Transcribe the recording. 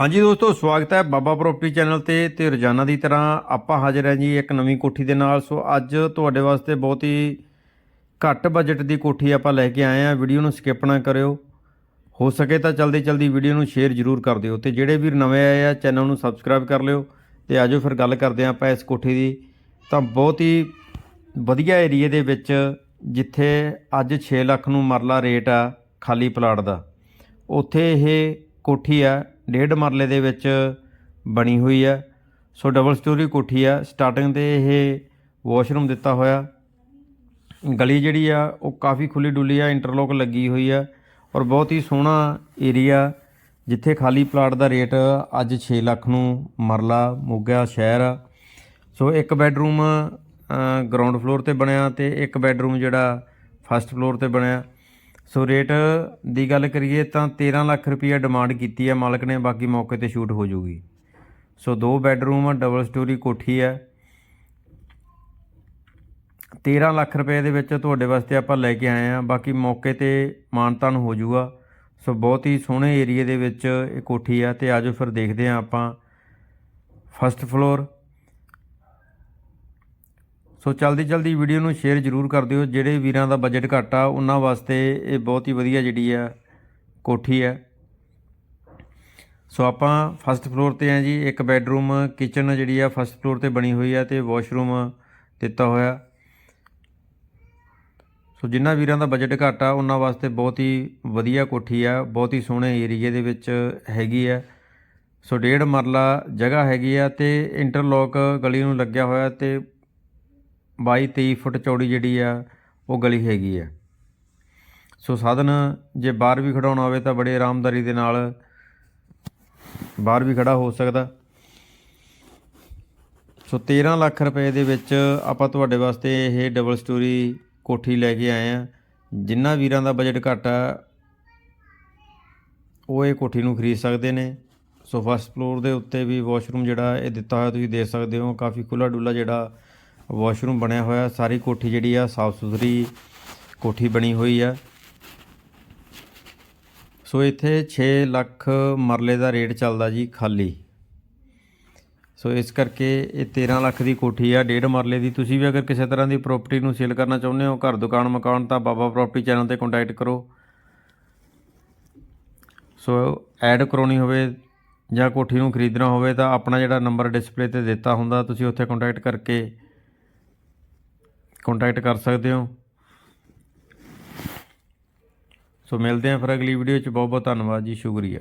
ਹਾਂਜੀ ਦੋਸਤੋ, ਸਵਾਗਤ ਹੈ ਬਾਬਾ ਪ੍ਰਾਪਰਟੀ ਚੈਨਲ ਤੇ ਤੇ ਰੋਜ਼ਾਨਾ ਦੀ ਤਰ੍ਹਾਂ ਆਪਾਂ ਹਾਜ਼ਰ ਹਾਂ ਜੀ ਇੱਕ ਨਵੀਂ ਕੋਠੀ ਦੇ ਨਾਲ। ਸੋ ਅੱਜ ਤੁਹਾਡੇ ਵਾਸਤੇ ਬਹੁਤ ਹੀ ਘੱਟ ਬਜਟ ਦੀ ਕੋਠੀ ਆਪਾਂ ਲੈ ਕੇ ਆਏ ਹਾਂ। ਵੀਡੀਓ ਨੂੰ ਸਕਿਪ ਨਾ ਕਰਿਓ। ਹੋ ਸਕੇ ਤਾਂ ਜਲਦੀ ਜਲਦੀ ਵੀਡੀਓ ਨੂੰ ਸ਼ੇਅਰ ਜ਼ਰੂਰ ਕਰ ਦਿਓ ਤੇ ਜਿਹੜੇ ਵੀਰ ਨਵੇਂ ਆਏ ਆ, ਚੈਨਲ ਨੂੰ ਸਬਸਕ੍ਰਾਈਬ ਕਰ ਲਿਓ ਤੇ ਆਜੋ ਫਿਰ ਗੱਲ ਕਰਦੇ ਹਾਂ ਆਪਾਂ ਇਸ ਕੋਠੀ ਦੀ। ਤਾਂ ਬਹੁਤ ਹੀ ਵਧੀਆ ਏਰੀਏ ਦੇ ਵਿੱਚ ਜਿੱਥੇ ਅੱਜ 6 ਲੱਖ ਨੂੰ ਮਰਲਾ ਰੇਟ ਆ ਖਾਲੀ ਪਲਾਟ ਦਾ। ਉੱਥੇ ਇਹ ਕੋਠੀ ਆ, ਡੇਢ ਮਰਲੇ ਦੇ ਵਿੱਚ ਬਣੀ ਹੋਈ ਆ। ਸੋ ਡਬਲ ਸਟੋਰੀ ਕੋਠੀ ਆ। ਸਟਾਰਟਿੰਗ ਤੇ ਇਹ ਵਾਸ਼ਰੂਮ ਦਿੱਤਾ ਹੋਇਆ। ਗਲੀ ਜਿਹੜੀ ਆ, ਉਹ ਕਾਫੀ ਖੁੱਲੀ ਡੁੱਲੀ ਆ ਇੰਟਰਲੋਕ ਲੱਗੀ ਹੋਈ ਆ ਔਰ ਬਹੁਤ ਹੀ ਸੋਹਣਾ ਏਰੀਆ ਜਿੱਥੇ ਖਾਲੀ ਪਲਾਟ ਦਾ ਰੇਟ ਅੱਜ 6 ਲੱਖ ਨੂੰ ਮਰਲਾ ਮੋਗਾ ਸ਼ਹਿਰ ਆ। ਸੋ ਇੱਕ ਬੈੱਡਰੂਮ ਗਰਾਊਂਡ ਫਲੋਰ ਤੇ ਬਣਿਆ ਤੇ ਇੱਕ ਬੈੱਡਰੂਮ ਜਿਹੜਾ ਫਸਟ ਫਲੋਰ ਤੇ ਬਣਿਆ। ਸੋ ਰੇਟ ਦੀ ਗੱਲ ਕਰੀਏ ਤਾਂ 13 ਲੱਖ ਰੁਪਈਆ ਡਿਮਾਂਡ ਕੀਤੀ ਹੈ। ਮਾਲਕ ਨੇ ਬਾਕੀ ਮੌਕੇ ਤੇ ਸ਼ੂਟ ਹੋ ਜਾਊਗੀ ਸੋ ਦੋ ਬੈੱਡਰੂਮ ਡਬਲ ਸਟੋਰੀ ਕੋਠੀ ਹੈ। 13 ਲੱਖ ਰੁਪਏ ਦੇ ਵਿੱਚ ਤੁਹਾਡੇ ਵਾਸਤੇ ਆਪਾਂ ਲੈ ਕੇ ਆਏ ਆ ਬਾਕੀ ਮੌਕੇ ਤੇ ਮਾਨਤਾਨ ਹੋ ਜਾਊਗਾ ਸੋ ਬਹੁਤ ਹੀ ਸੋਹਣੇ ਏਰੀਏ ਦੇ ਵਿੱਚ ਇਹ ਕੋਠੀ ਆ ਤੇ ਆਜੋ ਫਿਰ ਦੇਖਦੇ ਆ ਆਪਾਂ। ਫਸਟ ਫਲੋਰ ਸੋ ਜਲਦੀ ਜਲਦੀ ਵੀਡੀਓ ਨੂੰ ਸ਼ੇਅਰ ਜ਼ਰੂਰ ਕਰ ਦਿਓ। ਜਿਹੜੇ ਵੀਰਾਂ ਦਾ ਬਜਟ ਘੱਟ ਆ, ਉਹਨਾਂ ਵਾਸਤੇ ਇਹ ਬਹੁਤ ਹੀ ਵਧੀਆ ਜਿਹੜੀ ਆ ਕੋਠੀ ਹੈ ਸੋ ਆਪਾਂ ਫਸਟ ਫਲੋਰ ਤੇ ਆ ਜੀ। ਇੱਕ ਬੈੱਡਰੂਮ ਕਿਚਨ ਜਿਹੜੀ ਆ ਫਸਟ ਫਲੋਰ ਤੇ ਬਣੀ ਹੋਈ ਆ ਤੇ ਵਾਸ਼ਰੂਮ ਦਿੱਤਾ ਹੋਇਆ। ਸੋ ਜਿਨ੍ਹਾਂ ਵੀਰਾਂ ਦਾ ਬਜਟ ਘੱਟ ਆ, ਉਹਨਾਂ ਵਾਸਤੇ ਬਹੁਤ ਹੀ ਵਧੀਆ ਕੋਠੀ ਆ। ਬਹੁਤ ਹੀ ਸੋਹਣੇ ਏਰੀਏ ਦੇ ਵਿੱਚ ਹੈਗੀ ਆ। ਸੋ ਡੇਢ ਮਰਲਾ ਜਗ੍ਹਾ ਹੈਗੀ ਆ ਤੇ ਇੰਟਰਲੋਕ ਗਲੀ ਨੂੰ ਲੱਗਿਆ ਹੋਇਆ ਤੇ 22 23 ਫੁੱਟ ਚੌੜੀ ਜਿਹੜੀ ਆ, ਉਹ ਗਲੀ ਹੈਗੀ ਆ। ਸੋ ਸਾਧਨ ਜੇ ਬਾਹਰ ਵੀ ਖੜਾਉਣਾ ਹੋਵੇ ਤਾਂ ਬੜੇ ਆਰਾਮਦਾਰੀ ਦੇ ਨਾਲ ਬਾਹਰ ਵੀ ਖੜਾ ਹੋ ਸਕਦਾ। ਸੋ 13 ਲੱਖ ਰੁਪਏ ਦੇ ਵਿੱਚ ਆਪਾਂ ਤੁਹਾਡੇ ਵਾਸਤੇ ਇਹ ਡਬਲ ਸਟੋਰੀ ਕੋਠੀ ਲੈ ਕੇ ਆਏ ਆ। ਜਿਨ੍ਹਾਂ ਵੀਰਾਂ ਦਾ ਬਜਟ ਘੱਟ ਆ, ਉਹ ਇਹ ਕੋਠੀ ਨੂੰ ਖਰੀਦ ਸਕਦੇ ਨੇ। ਸੋ ਫਸਟ ਫਲੋਰ ਦੇ ਉੱਤੇ ਵੀ ਵਾਸ਼ਰੂਮ ਜਿਹੜਾ ਇਹ ਦਿੱਤਾ ਹੋਇਆ ਤੁਸੀਂ ਦੇਖ ਸਕਦੇ ਹੋ, ਕਾਫੀ ਖੁੱਲਾ ਡੁੱਲਾ ਜਿਹੜਾ ਵਾਸ਼ਰੂਮ ਬਣਿਆ ਹੋਇਆ, ਸਾਰੀ ਕੋਠੀ ਜਿਹੜੀ ਆ ਸਾਫ਼ ਸੁਥਰੀ ਕੋਠੀ ਬਣੀ ਹੋਈ ਆ। ਸੋ ਇੱਥੇ 6 ਲੱਖ ਮਰਲੇ ਦਾ ਰੇਟ ਚੱਲਦਾ ਜੀ ਖਾਲੀ। ਸੋ ਇਸ ਕਰਕੇ ਇਹ 13 ਲੱਖ ਦੀ ਕੋਠੀ ਆ, ਡੇਢ ਮਰਲੇ ਦੀ। ਤੁਸੀਂ ਵੀ ਅਗਰ ਕਿਸੇ ਤਰ੍ਹਾਂ ਦੀ ਪ੍ਰਾਪਰਟੀ ਨੂੰ ਸੇਲ ਕਰਨਾ ਚਾਹੁੰਦੇ ਹੋ, ਘਰ, ਦੁਕਾਨ, ਮਕਾਨ, ਤਾਂ ਬਾਬਾ ਪ੍ਰਾਪਰਟੀ ਚੈਨਲ ਤੇ ਕੰਟੈਕਟ ਕਰੋ। ਸੋ ਐਡ ਕਰਾਉਣੀ ਹੋਵੇ ਜਾਂ ਕੋਠੀ ਨੂੰ ਖਰੀਦਣਾ ਹੋਵੇ, ਤਾਂ ਆਪਣਾ ਜਿਹੜਾ ਨੰਬਰ ਡਿਸਪਲੇ ਤੇ ਦਿੱਤਾ ਹੁੰਦਾ, ਤੁਸੀਂ ਉੱਥੇ ਕੰਟੈਕਟ ਕਰਕੇ ਕੰਟੈਕਟ ਕਰ ਸਕਦੇ ਹੋ। ਸੋ ਮਿਲਦੇ ਹਾਂ ਫਿਰ ਅਗਲੀ ਵੀਡੀਓ 'ਚ। ਬਹੁਤ ਬਹੁਤ ਧੰਨਵਾਦ ਜੀ, ਸ਼ੁਕਰੀਆ।